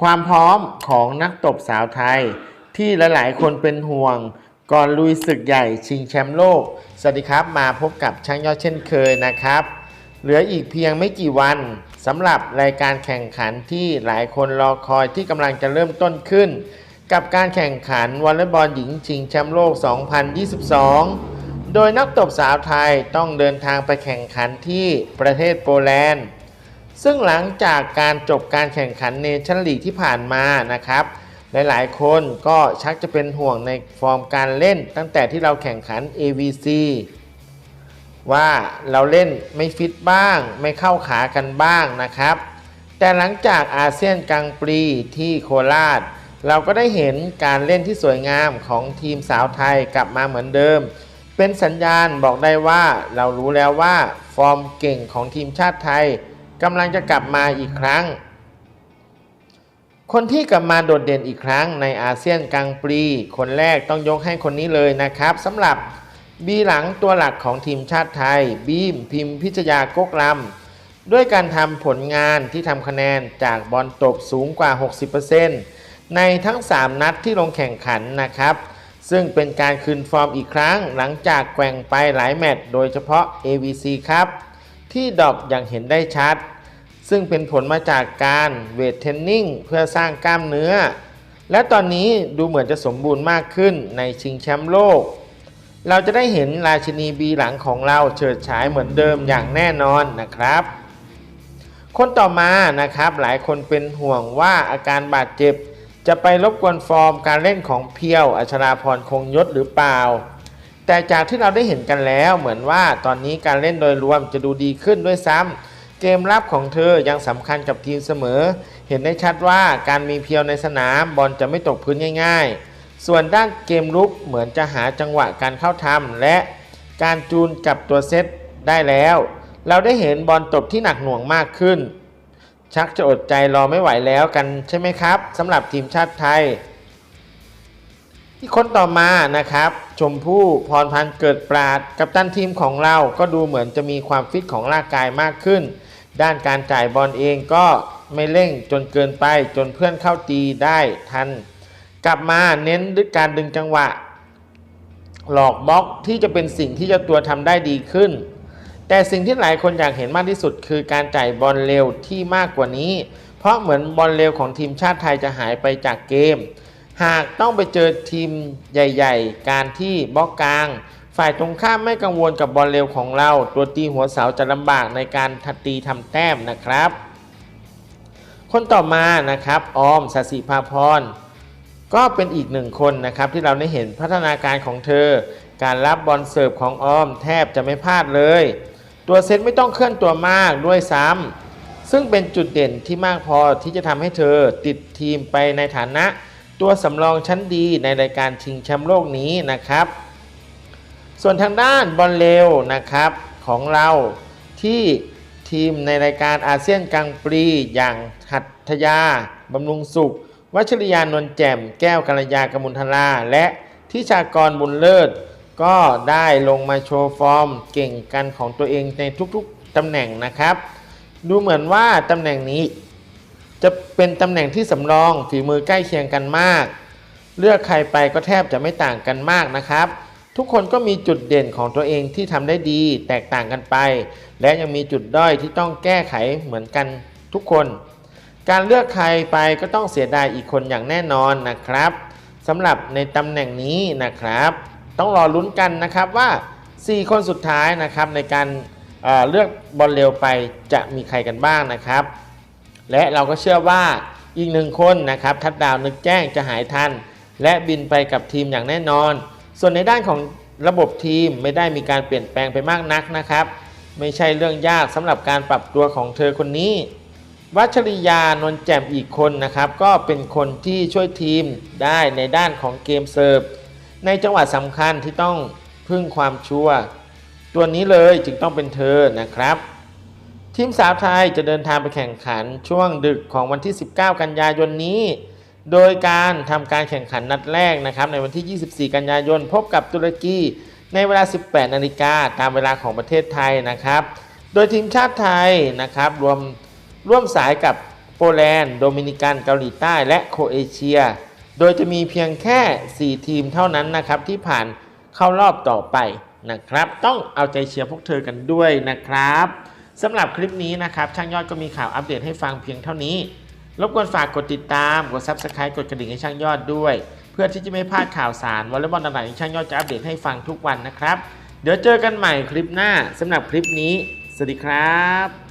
ความพร้อมของนักตบสาวไทย ที่หลาย ๆ คนเป็นห่วง ก่อนลุยศึกใหญ่ชิงแชมป์โลก สวัสดีครับมาพบกับช่างยอดเช่นเคยนะครับ เหลืออีกเพียงไม่กี่วันสำหรับรายการแข่งขันที่หลายคนรอคอยที่กำลังจะเริ่มต้นขึ้น กับการแข่งขันวอลเลย์บอลหญิงชิงแชมป์โลก 2022 โดยนักตบสาวไทยต้องเดินทางไปแข่งขันที่ประเทศโปแลนด์ ซึ่งหลังจากการจบการแข่งขันเนชั่นลีกที่ผ่านมานะครับ หลายๆ คนก็ชักจะเป็นห่วงในฟอร์มการเล่น ตั้งแต่ที่เราแข่งขัน AVC ว่าเราเล่นไม่ฟิตบ้าง ไม่เข้าขากันบ้างนะครับ แต่หลังจากอาเซียนกลางปรีที่โคราช เราก็ได้เห็นการเล่นที่สวยงามของทีมสาวไทยกลับมาเหมือนเดิม เป็นสัญญาณบอกได้ว่าเรารู้แล้วว่าฟอร์มเก่งของทีมชาติไทย กำลังจะกลับมาอีกครั้ง คนที่กลับมาโดดเด่นอีกครั้งในอาเซียนกลางปี คนแรกต้องยกให้คนนี้เลยนะครับสำหรับบีหลังตัวหลักของทีมชาติไทย บีมพิมพิชยากกลำด้วยการทำผลงานที่ทำคะแนนจากบอลตบสูงกว่า 60%ในทั้ง 3 นัดที่ลงแข่งขันนะครับ ซึ่งเป็นการคืนฟอร์มอีกครั้งหลังจากแกว่งไปหลายแมตช์โดยเฉพาะ AVC ครับ ที่ดรอปอย่างเห็นได้ชัด ซึ่งเป็นผลมาจากการเวทเทรนนิ่งเพื่อสร้างกล้ามเนื้อ และตอนนี้ดูเหมือนจะสมบูรณ์มากขึ้นในชิงแชมป์โลก เราจะได้เห็นราชินีบีหลังของเราเฉิดฉายเหมือนเดิมอย่างแน่นอนนะครับ คนต่อมานะครับหลายคนเป็นห่วงว่าอาการบาดเจ็บ จะไปรบกวนฟอร์มการเล่นของเพียวอัชราพรคงยศหรือเปล่า แต่จากที่เราได้เห็นกันแล้วเหมือนว่าตอนนี้การเล่นโดยรวมจะดูดีขึ้นด้วยซ้ำเกมรับของเธอยังสำคัญกับทีมเสมอ เห็นได้ชัดว่าการมีเพียวในสนามบอลจะไม่ตกพื้นง่าย ๆ ส่วนด้านเกมลุกเหมือนจะหาจังหวะการเข้าทำและการจูนกับตัวเซตได้แล้ว เราได้เห็นบอลตบที่หนักหน่วงมากขึ้น ชักจะอดใจรอไม่ไหวแล้วกันใช่ไหมครับสำหรับทีมชาติไทย ที่คนต่อมานะครับ ชมพู่พรพันธ์เกิดปราดกับตันทีมของเราก็ดูเหมือนจะมีความฟิตของร่างกายมากขึ้น ด้านการจ่ายบอลเองก็ไม่เร่งจนเกินไปจนเพื่อนเข้าตีได้ทัน กลับมาเน้นด้วยการดึงจังหวะ หลอกบล็อกที่จะเป็นสิ่งที่เจ้าตัวทำได้ดีขึ้น แต่สิ่งที่หลายคนอยากเห็นมากที่สุด คือการจ่ายบอลเร็วที่มากกว่านี้ เพราะเหมือนบอลเร็วของทีมชาติไทยจะหายไปจากเกม หากต้องไปเจอทีมใหญ่ ๆ การที่บล็อกกลาง ฝ่ายตรงข้ามไม่กังวลกับบอลเร็วของเรา ตัวตีหัวเสาจะลำบากในการทัดตีทำแต้มนะครับ คนต่อมานะครับ ออมสสิภาพร ก็เป็นอีกหนึ่งคนนะครับที่เราได้เห็นพัฒนาการของเธอ การรับบอลเสิร์ฟของออมแทบจะไม่พลาดเลย ตัวเซตไม่ต้องเคลื่อนตัวมากด้วยซ้ำซึ่งเป็นจุดเด่นที่มากพอที่จะทำให้เธอติดทีมไปในฐานะ ตัวสำรองชั้นดีในรายการชิงแชมป์โลกนี้นะครับ ส่วนทางด้านบอลเร็วนะครับของเราที่ทีมในรายการอาเซียนกลางปรีอย่างหัตถยาบำรุงสุข วัชริยานนท์แจ่ม แก้วกัลยากมุลธลาและทิชากรบุญเลิศ ก็ได้ลงมาโชว์ฟอร์มเก่งกันของตัวเองในทุกๆตำแหน่งนะครับ ดูเหมือนว่าตำแหน่งนี้ จะเป็นตำแหน่งที่สำรองฝีมือใกล้เคียงกันมาก เลือกใครไปก็แทบจะไม่ต่างกันมากนะครับ ทุกคนก็มีจุดเด่นของตัวเองที่ทำได้ดีแตกต่างกันไป และยังมีจุดด้อยที่ต้องแก้ไขเหมือนกันทุกคน การเลือกใครไปก็ต้องเสียดายอีกคนอย่างแน่นอนนะครับสำหรับในตำแหน่งนี้นะครับ ต้องรอลุ้นกันนะครับว่า 4 คนสุดท้ายนะครับในการเอ่อเลือกบอลเร็วไปจะมีใครกันบ้างนะครับ และเราก็เชื่อว่าอีกหนึ่งคนนะครับทัดดาวนึกแจ้งจะหายทัน และบินไปกับทีมอย่างแน่นอน ส่วนในด้านของระบบทีมไม่ได้มีการเปลี่ยนแปลงไปมากนักนะครับ ไม่ใช่เรื่องยากสำหรับการปรับตัวของเธอคนนี้ วัชริยานนท์แจ่มอีกคนนะครับ ก็เป็นคนที่ช่วยทีมได้ในด้านของเกมเซิร์ฟในจังหวะสำคัญที่ต้องพึ่งความชัวตัวนี้เลยจึงต้องเป็นเธอนะครับ ทีมสาวไทยจะเดินทางไปแข่งขันช่วงดึกของวันที่ 19 กันยายนนี้ โดยการทำการแข่งขันนัดแรกนะครับในวันที่ 24 กันยายน พบกับตุรกีในเวลา 18 นาฬิกาตามเวลาของประเทศไทยนะครับ โดยทีมชาติไทยนะครับรวมร่วมสายกับโปแลนด์ โดมินิกันเกาหลีใต้และโคเอเชีย โดยจะมีเพียงแค่ 4 ทีมเท่านั้นนะครับที่ผ่านเข้ารอบต่อไปนะครับ ต้องเอาใจเชียร์พวกเธอกันด้วยนะครับ สำหรับคลิปนี้นะครับ ช่างยอดก็มีข่าวอัปเดตให้ฟังเพียงเท่านี้ รบกวนฝากกดติดตาม กด Subscribe กดกระดิ่งให้ช่างยอดด้วย เพื่อที่จะไม่พลาดข่าวสารวอลเลย์บอลต่างๆที่ช่างยอดจะอัปเดตให้ฟังทุกวันนะครับ เดี๋ยวเจอกันใหม่คลิปหน้าสำหรับคลิปนี้ สวัสดีครับ